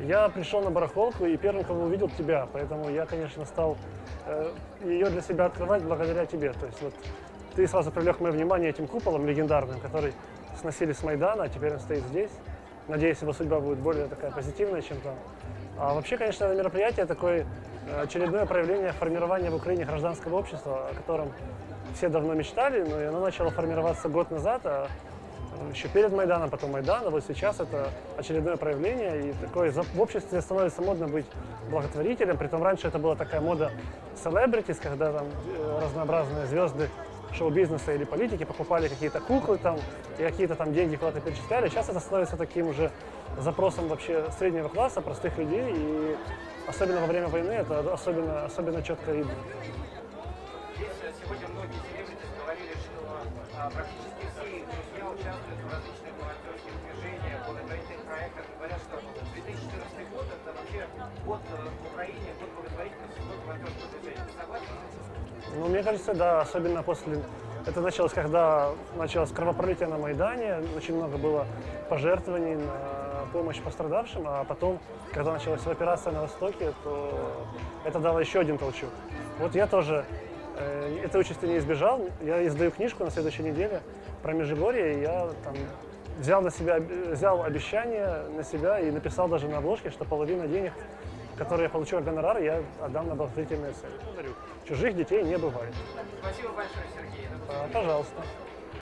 Я пришел на барахолку и первым, кого увидел, тебя. Поэтому я, конечно, стал э, ее для себя открывать благодаря тебе. То есть вот ты сразу привлек мое внимание этим куполом легендарным, который сносили с Майдана, а теперь он стоит здесь. Надеюсь, его судьба будет более такая позитивная, чем там. А вообще, конечно, это мероприятие такое э, очередное проявление формирования в Украине гражданского общества, о котором все давно мечтали, но оно начало формироваться год назад, а еще перед Майданом, потом Майдан, а вот сейчас это очередное проявление, и такое в обществе становится модно быть благотворителем, притом раньше это была такая мода celebrities, когда там э, разнообразные звезды шоу-бизнеса или политики покупали какие-то куклы там и какие-то там деньги куда-то перечисляли. Сейчас это становится таким уже запросом вообще среднего класса, простых людей, и особенно во время войны это особенно, особенно четко видно. Здесь сегодня многие говорили, практически все их друзья участвуют в различных волонтерских движениях, благотворительных проектах. Говорят, что 2014 год это вообще год э, в Украине, год благотворительности, год волонтерского движения. Ты согласен? Ну, мне кажется, да, особенно после... Это началось, когда началось кровопролитие на Майдане, очень много было пожертвований на помощь пострадавшим, а потом, когда началась операция на Востоке, то это дало еще один толчок. Вот я тоже этой участи не избежал. Я издаю книжку на следующей неделе про Межигорье, и я там взял на себя, взял обещание на себя и написал даже на обложке, что половина денег, которые я получу от гонорара, я отдам на благотворительные цели. Чужих детей не бывает. Спасибо большое, Сергей. А, Пожалуйста.